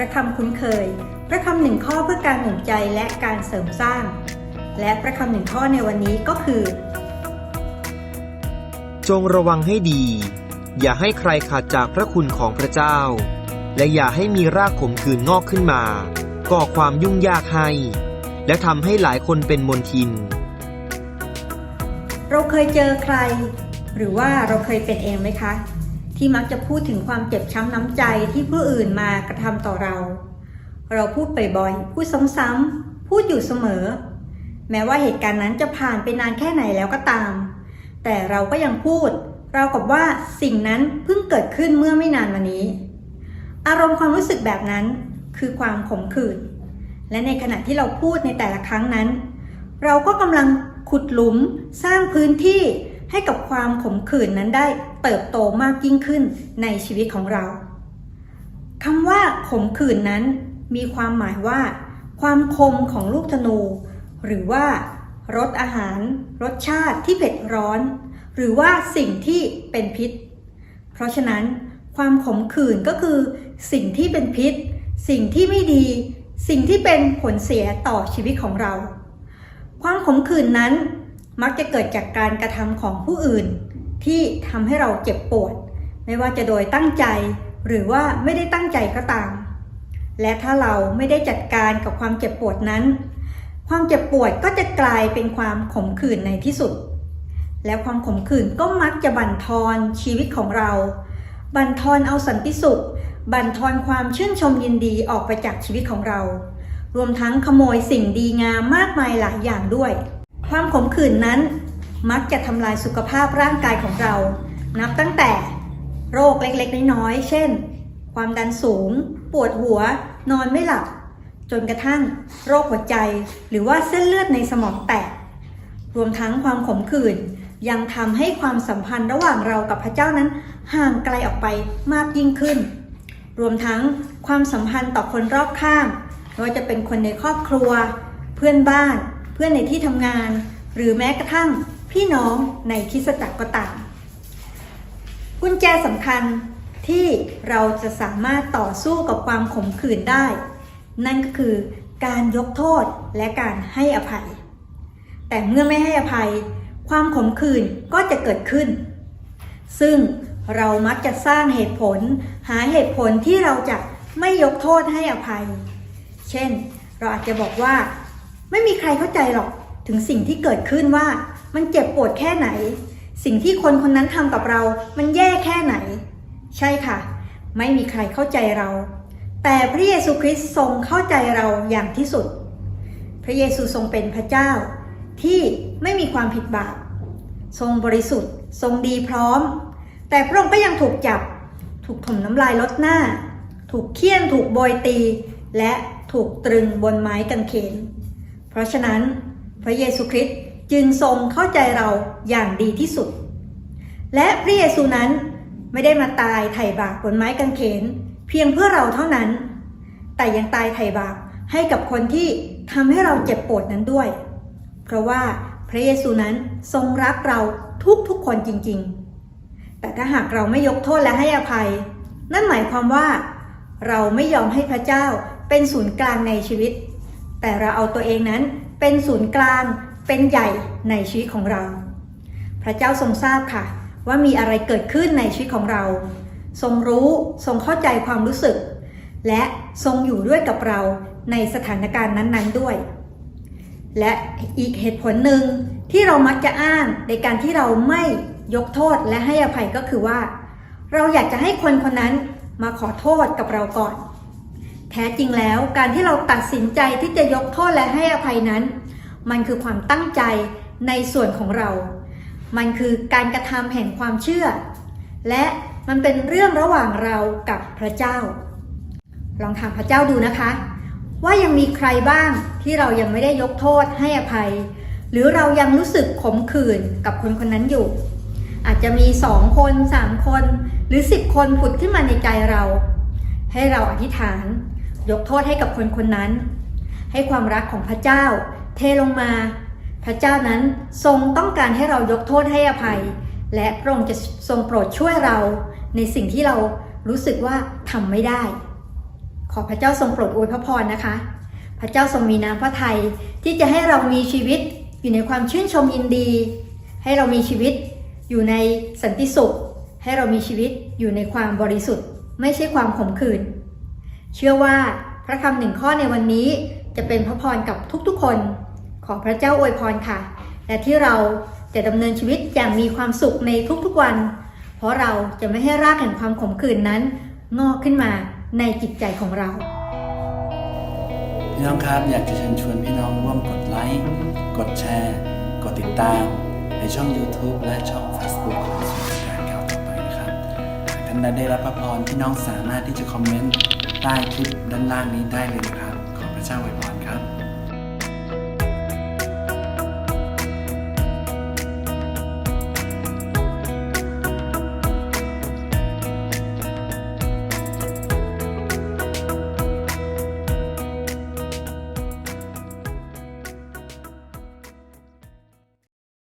ระคำคุ้นเคย พระคำหนึ่งข้อเพื่อการหนุนใจและการเสริมสร้าง และพระคำหนึ่งข้อในวันนี้ก็คือ จงระวังให้ดี อย่าให้ใครขาดจากพระคุณของพระเจ้า และอย่าให้มีรากขมขื่นงอกขึ้นมา ก่อความยุ่งยากให้ และทำให้หลายคนเป็นมนทิน เราเคยเจอใคร หรือว่าเราเคยเป็นเองไหมคะ ที่มักจะพูดถึงความเจ็บช้ำน้ำใจที่ผู้อื่นมากระทำต่อเรา เราพูดบ่อยๆพูดซ้ำๆพูดอยู่เสมอ แม้ว่าเหตุการณ์นั้นจะผ่านไปนานแค่ไหนแล้วก็ตาม แต่เราก็ยังพูด เรากับว่าสิ่งนั้นเพิ่งเกิดขึ้นเมื่อไม่นานมานี้ อารมณ์ความรู้สึกแบบนั้นคือความขมขื่นและในขณะที่เราพูดในแต่ละครั้งนั้น เราก็กำลังขุดหลุมสร้างพื้นที่ ให้กับความขมขื่นนั้นได้เติบโตมากยิ่งขึ้นในชีวิตของเราคำว่าขมขื่นนั้นมีความหมายว่า ความคมของลูกธนู หรือว่ารสอาหาร รสชาติที่เผ็ดร้อน หรือว่าสิ่งที่เป็นพิษ เพราะฉะนั้นความขมขื่นก็คือ สิ่งที่เป็นพิษ สิ่งที่ไม่ดี สิ่งที่เป็นผลเสียต่อชีวิตของเรา ความขมขื่นนั้น มักจะเกิดจากการกระทำของผู้อื่น ที่ทำให้เราเจ็บปวด ไม่ว่าจะโดยตั้งใจ หรือว่าไม่ได้ตั้งใจก็ตาม และถ้าเราไม่ได้จัดการกับความเจ็บปวดนั้น ความเจ็บปวดก็จะกลายเป็นความขมขื่นในที่สุด และความขมขื่นก็มักจะบั่นทอนชีวิตของเรา บั่นทอนเอาสันติสุข บั่นทอนความชื่นชมยินดีออกไปจากชีวิตของเรา รวมทั้งขโมยสิ่งดีงามมากมายหลายอย่างด้วย ความขมขื่นนั้นมักจะทำลายสุขภาพร่างกายของเรา นับตั้งแต่โรคเล็กๆ น้อยๆ เช่น ความดันสูง ปวดหัว นอนไม่หลับ จนกระทั่งโรคหัวใจ หรือว่าเส้นเลือดในสมองแตก รวมทั้งความขมขื่นยังทำให้ความสัมพันธ์ระหว่างเรากับพระเจ้านั้นห่างไกลออกไปมากยิ่งขึ้น รวมทั้งความสัมพันธ์ต่อคนรอบข้างไม่ว่าจะเป็นคนในครอบครัว เพื่อนบ้าน เพื่อนในที่ทำงาน หรือแม้กระทั่งพี่น้องในคิสตจักรก็ตาม กุญแจสำคัญที่เราจะสามารถต่อสู้กับความขมขื่นได้ นั่นก็คือการยกโทษและการให้อภัย แต่เมื่อไม่ให้อภัย ความขมขื่นก็จะเกิดขึ้น ซึ่งเรามักจะสร้างเหตุผล หาเหตุผลที่เราจะไม่ยกโทษให้อภัย เช่น เราอาจจะบอกว่า ไม่มีใครเข้าใจหรอกถึงสิ่งที่เกิดขึ้นว่ามันเจ็บปวดแค่ไหน สิ่งที่คนคนนั้นทำกับเรา มันแย่แค่ไหน ใช่ค่ะ ไม่มีใครเข้าใจเรา แต่พระเยซูคริสต์ทรงเข้าใจเราอย่างที่สุด พระเยซูทรงเป็นพระเจ้า ที่ไม่มีความผิดบาป ทรงบริสุทธิ์ ทรงดีพร้อม แต่พระองค์ก็ยังถูกจับ ถูกถมน้ำลายลดหน้า ถูกเคี่ยน ถูกโบยตี และถูกตรึงบนไม้กางเขน เพราะฉะนั้นพระเยซูคริสต์จึงทรงเข้าใจเราอย่างดีที่สุด และพระเยซูนั้นไม่ได้มาตายไถ่บาปบนไม้กางเขน เพียงเพื่อเราเท่านั้น แต่ยังตายไถ่บาปให้กับคนที่ทำให้เราเจ็บปวดนั้นด้วย เพราะว่าพระเยซูนั้นทรงรักเราทุกๆคนจริงๆ แต่ถ้าหากเราไม่ยกโทษและให้อภัย นั่นหมายความว่า เราไม่ยอมให้พระเจ้าเป็นศูนย์กลางในชีวิต แต่เราเอาตัวเองนั้นเป็นศูนย์กลางเป็นใหญ่ในชีวิตของเรา พระเจ้าทรงทราบค่ะ ว่ามีอะไรเกิดขึ้นในชีวิตของเรา ทรงรู้ทรงเข้าใจความรู้สึก และทรงอยู่ด้วยกับเราในสถานการณ์นั้นๆด้วย และอีกเหตุผลหนึ่งที่เรามักจะอ้างในการที่เราไม่ยกโทษและให้อภัยก็คือว่า เราอยากจะให้คนคนนั้นมาขอโทษกับเราก่อน แท้จริงแล้วการที่เราตัดสินใจที่จะยกโทษและให้อภัยนั้น มันคือความตั้งใจในส่วนของเรา มันคือการกระทำแห่งความเชื่อ และมันเป็นเรื่องระหว่างเรากับพระเจ้า ลองถามพระเจ้าดูนะคะ ว่ายังมีใครบ้างที่เรายังไม่ได้ยกโทษให้อภัย หรือเรายังรู้สึกขมขื่นกับคนคนนั้นอยู่ อาจจะมีสองคนสามคน หรือสิบคนผุดขึ้นมาในใจเรา ให้เราอธิษฐาน ยกโทษให้กับคนคนนั้น ให้ความรักของพระเจ้า เทลงมา พระเจ้านั้นทรงต้องการให้เรายกโทษให้อภัย และพระองค์จะทรงโปรดช่วยเราในสิ่งที่เรารู้สึกว่าทำไม่ได้ ขอพระเจ้าทรงโปรดอวยพระพรนะคะ พระเจ้าทรงมีน้ำพระทัยที่จะให้เรามีชีวิตอยู่ในความชื่นชมยินดี ให้เรามีชีวิตอยู่ในสันติสุข ให้เรามีชีวิตอยู่ในความบริสุทธิ์ ไม่ใช่ความขมขื่น เชื่อว่าพระคำหนึ่งข้อในวันนี้จะเป็นพระพรกับทุกๆคน ขอพระเจ้าอวยพรค่ะ และที่เราจะดำเนินชีวิตอย่างมีความสุขในทุกๆวัน เพราะเราจะไม่ให้รากแห่งความขมขื่นนั้น งอกขึ้นมาในจิตใจของเรา พี่น้องครับอยากจะเชิญชวนพี่น้องร่วมกดไลค์ กดแชร์ กดติดตาม ในช่อง YouTube และช่อง Facebook ของ ท่านใดได้รับพระพรพี่น้องสามารถที่จะคอมเมนต์ใต้คลิปด้านล่างนี้ได้เลยนะครับ ขอพระเจ้าอวยพร